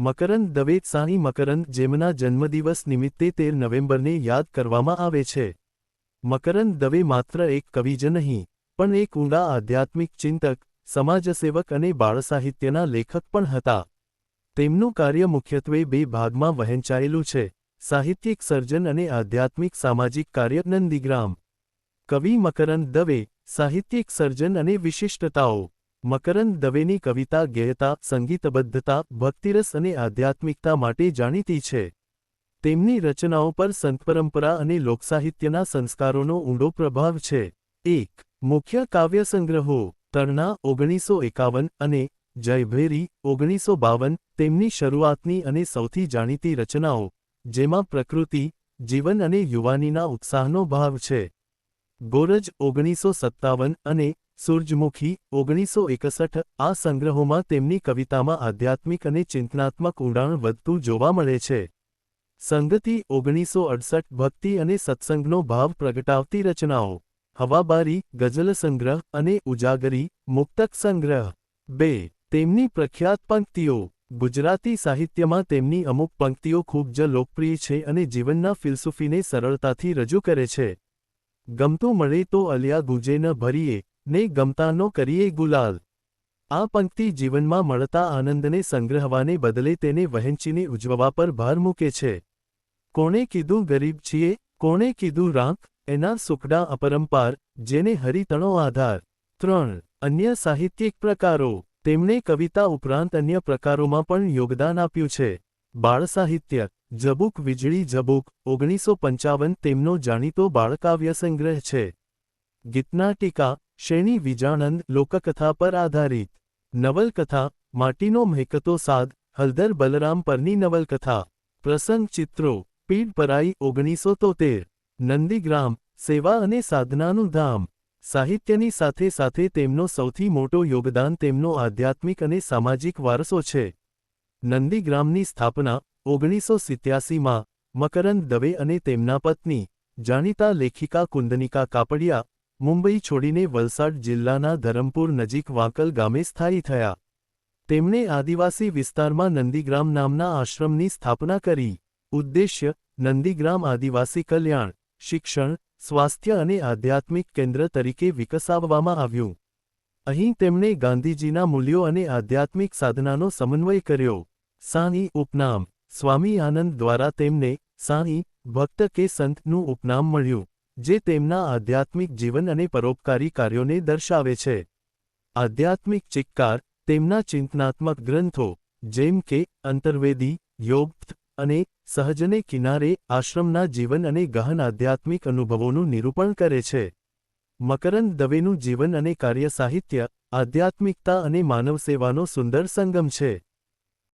મકરંદ દવે સાણી મકરંદ જેમના જન્મદિવસ નિમિત્તે તેર નવેમ્બરને યાદ કરવામાં આવે છે. મકરંદ દવે માત્ર એક કવિ જ નહીં, પણ એક ઊંડા આધ્યાત્મિક ચિંતક, સમાજસેવક અને બાળસાહિત્યના લેખક પણ હતા. તેમનું કાર્ય મુખ્યત્વે બે ભાગમાં વહેંચાયેલું છે, સાહિત્યિક સર્જન અને આધ્યાત્મિક સામાજિક કાર્ય. નંદીગ્રામ. કવિ મકરંદ દવે સાહિત્યિક સર્જન અને વિશિષ્ટતાઓ. મકરંદ દવેની કવિતા, ગેયતા, સંગીતબદ્ધતા, ભક્તિરસ અને આધ્યાત્મિકતા માટે જાણીતી છે. તેમની રચનાઓ પર સંતપરંપરા અને લોકસાહિત્યના સંસ્કારોનો ઊંડો પ્રભાવ છે. એક, મુખ્ય કાવ્યસંગ્રહો, તરણા, ઓગણીસો એકાવન અને જયભેરી, ઓગણીસો બાવન, તેમની શરૂઆતની અને સૌથી જાણીતી રચનાઓ, જેમાં પ્રકૃતિ, જીવન અને યુવાનીના ઉત્સાહનો ભાવ છે. ગોરજ, ઓગણીસો સત્તાવન અને સૂરજમુખી, ઓગણીસો એકસઠ, આ સંગ્રહોમાં તેમની કવિતામાં આધ્યાત્મિક અને ચિંતનાત્મક ઊંડાણ વધતું જોવા મળે છે. સંગતિ, ઓગણીસો અડસઠ, ભક્તિ અને સત્સંગનો ભાવ પ્રગટાવતી રચનાઓ. હવાબારી, ગઝલ સંગ્રહ અને ઉજાગરી, મુક્તક સંગ્રહ. બે. તેમની પ્રખ્યાત પંક્તિઓ. ગુજરાતી સાહિત્યમાં તેમની અમુક પંક્તિઓ ખૂબ જ લોકપ્રિય છે અને જીવનના ફિલસૂફીને સરળતાથી રજૂ કરે છે. ગમતું મળે તો અલિયા ગુજે ન ભરીએ. ને ગમતાનો કરીએ ગુલાલ. આ પંક્તિ જીવનમાં મળતા આનંદને સંગ્રહવાને બદલે તેને વહેંચીને ઉજવવા પર ભાર મૂકે છે. કોણે કીધું ગરીબ છીએ, કોણે કીધું રાંક એના સુખડા અપરંપાર, જેને હરિતણો આધાર. ત્રણ, અન્ય સાહિત્યિક પ્રકારો. તેમણે કવિતા ઉપરાંત અન્ય પ્રકારોમાં પણ યોગદાન આપ્યું છે. બાળસાહિત્ય જબુક વીજળી જબુક. ઓગણીસો પંચાવન તેમનો જાણીતો બાળકાવ્ય સંગ્રહ છે. ગીતના ટીકા શેણી વિજાણંદ લોકકથા પર આધારિત? નવલકથા, માટીનો મહેકતો સાદ, હલદર બલરામ પરની નવલકથા. પ્રસંગ ચિત્રો પીડ પરાઈ ઓગણીસો તોતેર. નંદીગ્રામ, સેવા અને સાધનાનું ધામ. સાહિત્યની સાથે સાથે તેમનો સૌથી મોટો યોગદાન તેમનો આધ્યાત્મિક અને સામાજિક વારસો છે. નંદીગ્રામની સ્થાપના ઓગણીસો સિત્યાસીમાં મકરંદ દવે અને તેમના પત્ની, જાણીતા લેખિકા કુંદનિકા કાપડિયા મુંબઈ છોડીને વલસાડ જિલ્લાના ધરમપુર નજીક વાંકલ ગામે સ્થાયી થયા. તેમણે આદિવાસી વિસ્તારમાં નંદીગ્રામ નામના આશ્રમની સ્થાપના કરી. ઉદ્દેશ્ય, નંદીગ્રામ આદિવાસી કલ્યાણ, શિક્ષણ, સ્વાસ્થ્ય અને આધ્યાત્મિક કેન્દ્ર તરીકે વિકસાવવામાં આવ્યું. અહીં તેમણે ગાંધીજીના મૂલ્યો અને આધ્યાત્મિક સાધનાનો સમન્વય કર્યો. સાંઈ ઉપનામ, સ્વામી આનંદ દ્વારા તેમને સાંઈ ભક્ત કે સંતનું ઉપનામ મળ્યું. જે તેમના આધ્યાત્મિક જીવન અને પરોપકારી કાર્યોને દર્શાવે છે. આધ્યાત્મિક ચિક્કાર તેમના ચિંતનાત્મક ગ્રંથો, જેમ કે અંતર્વેદી યોગ અને સહજને કિનારે આશ્રમના જીવન અને ગહન આધ્યાત્મિક અનુભવોનું નિરૂપણ કરે છે. મકરંદ દવેનું જીવન અને કાર્ય સાહિત્ય, આધ્યાત્મિકતા અને માનવસેવાનો સુંદર સંગમ છે.